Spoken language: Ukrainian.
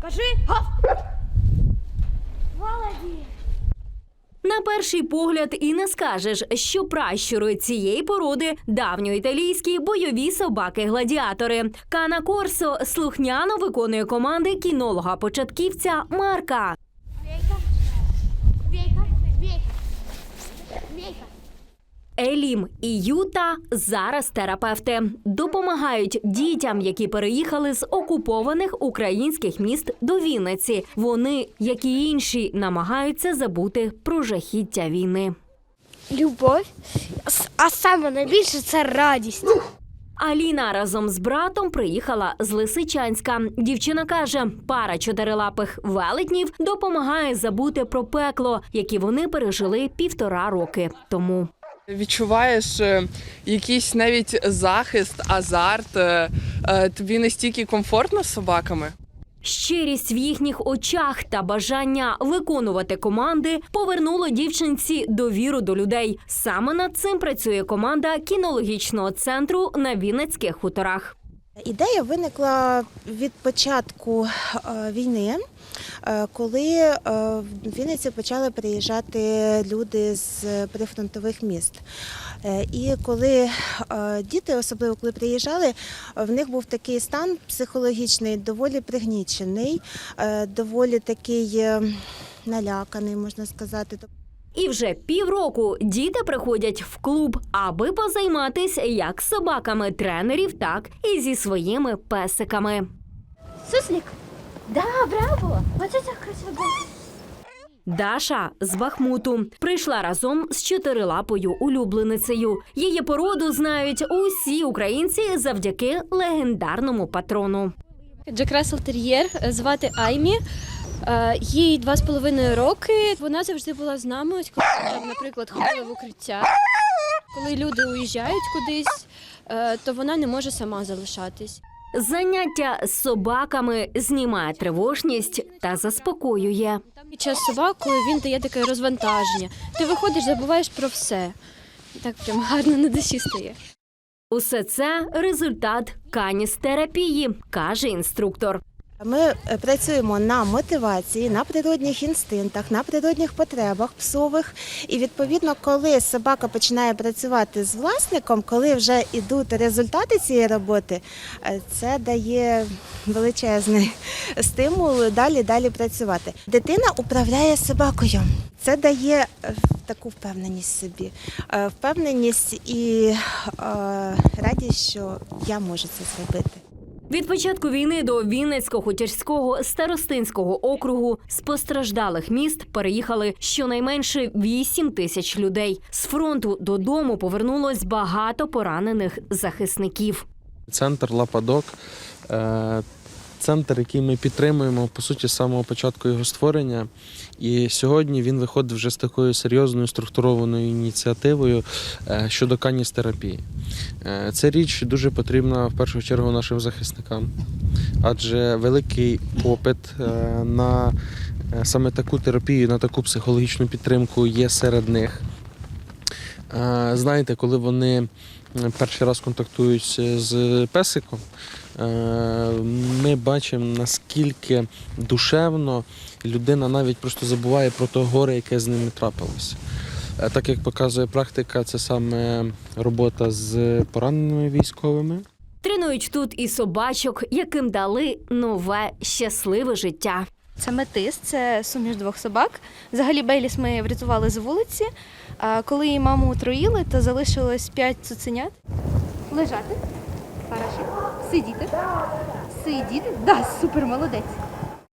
Кажи гав. Молодець. На перший погляд і не скажеш, що пращури цієї породи давньоіталійські бойові собаки-гладіатори. Кана Корсо слухняно виконує команди кінолога-початківця Марка. Елім і Юта зараз терапевти допомагають дітям, які переїхали з окупованих українських міст до Вінниці. Вони, як і інші, намагаються забути про жахіття війни. Любов, а саме найбільше це радість. Аліна разом з братом приїхала з Лисичанська. Дівчина каже, пара чотирилапих велетнів допомагає забути про пекло, яке вони пережили півтора роки тому. Відчуваєш е, якийсь навіть захист, азарт. е, е, Тобі настільки комфортно з собаками. Щирість в їхніх очах та бажання виконувати команди повернуло дівчинці довіру до людей. Саме над цим працює команда кінологічного центру на Вінницьких хуторах. Ідея виникла від початку е, війни, е, коли е, в Вінниці почали приїжджати люди з прифронтових міст. І коли діти, особливо коли приїжджали, в них був такий стан психологічний, доволі пригнічений, доволі такий наляканий, можна сказати. І вже півроку діти приходять в клуб, аби позайматися як з собаками тренерів, так і зі своїми песиками. Суслик. Да, браво. Оце так красиво. Даша з Бахмуту прийшла разом з чотирилапою улюбленицею. Її породу знають усі українці завдяки легендарному патрону. Джек Рассел Тер'єр, звати Аймі. Е, Їй два з половиною роки. Вона завжди була з нами. Ось коли там, наприклад, ходила в укриття. Коли люди уїжджають кудись, е, то вона не може сама залишатись. Заняття з собаками знімає тривожність та заспокоює. Під час собакою він дає таке розвантаження. Ти виходиш, забуваєш про все. Так прям гарно на душі стає. Усе це результат каністерапії, каже інструктор. Ми е, працюємо на мотивації, на природних інстинктах, на природних потребах псових. І відповідно, коли собака починає працювати з власником, коли вже йдуть результати цієї роботи, е, це дає величезний стимул далі далі працювати. Дитина управляє собакою. Це дає е, таку впевненість собі, впевненість і радість, що я можу це зробити. Від початку війни до Вінницько-Хутірського старостинського округу з постраждалих міст переїхали щонайменше 8 тисяч людей. З фронту додому повернулось багато поранених захисників. Центр Лападок. Центр, який ми підтримуємо по суті з самого початку його створення. І сьогодні він виходить вже з такою серйозною структурованою ініціативою е, щодо каністерапії. Е, Ця річ дуже потрібна в першу чергу нашим захисникам, адже великий попит е, на саме таку терапію, на таку психологічну підтримку є серед них. Знаєте, коли вони перший раз контактують з песиком, ми бачимо, наскільки душевно людина навіть просто забуває про те горе, яке з ними трапилося. Е, Так як показує практика, це саме робота з пораненими військовими. Тренують тут і собачок, яким дали нове щасливе життя. Це метис, це суміш двох собак. Взагалі Бейліс ми врятували з вулиці. А коли її маму отруїли, то залишилось п'ять цуценят. Лежати. Хорошо. Сидіти. Сидіти. Да, супер молодець.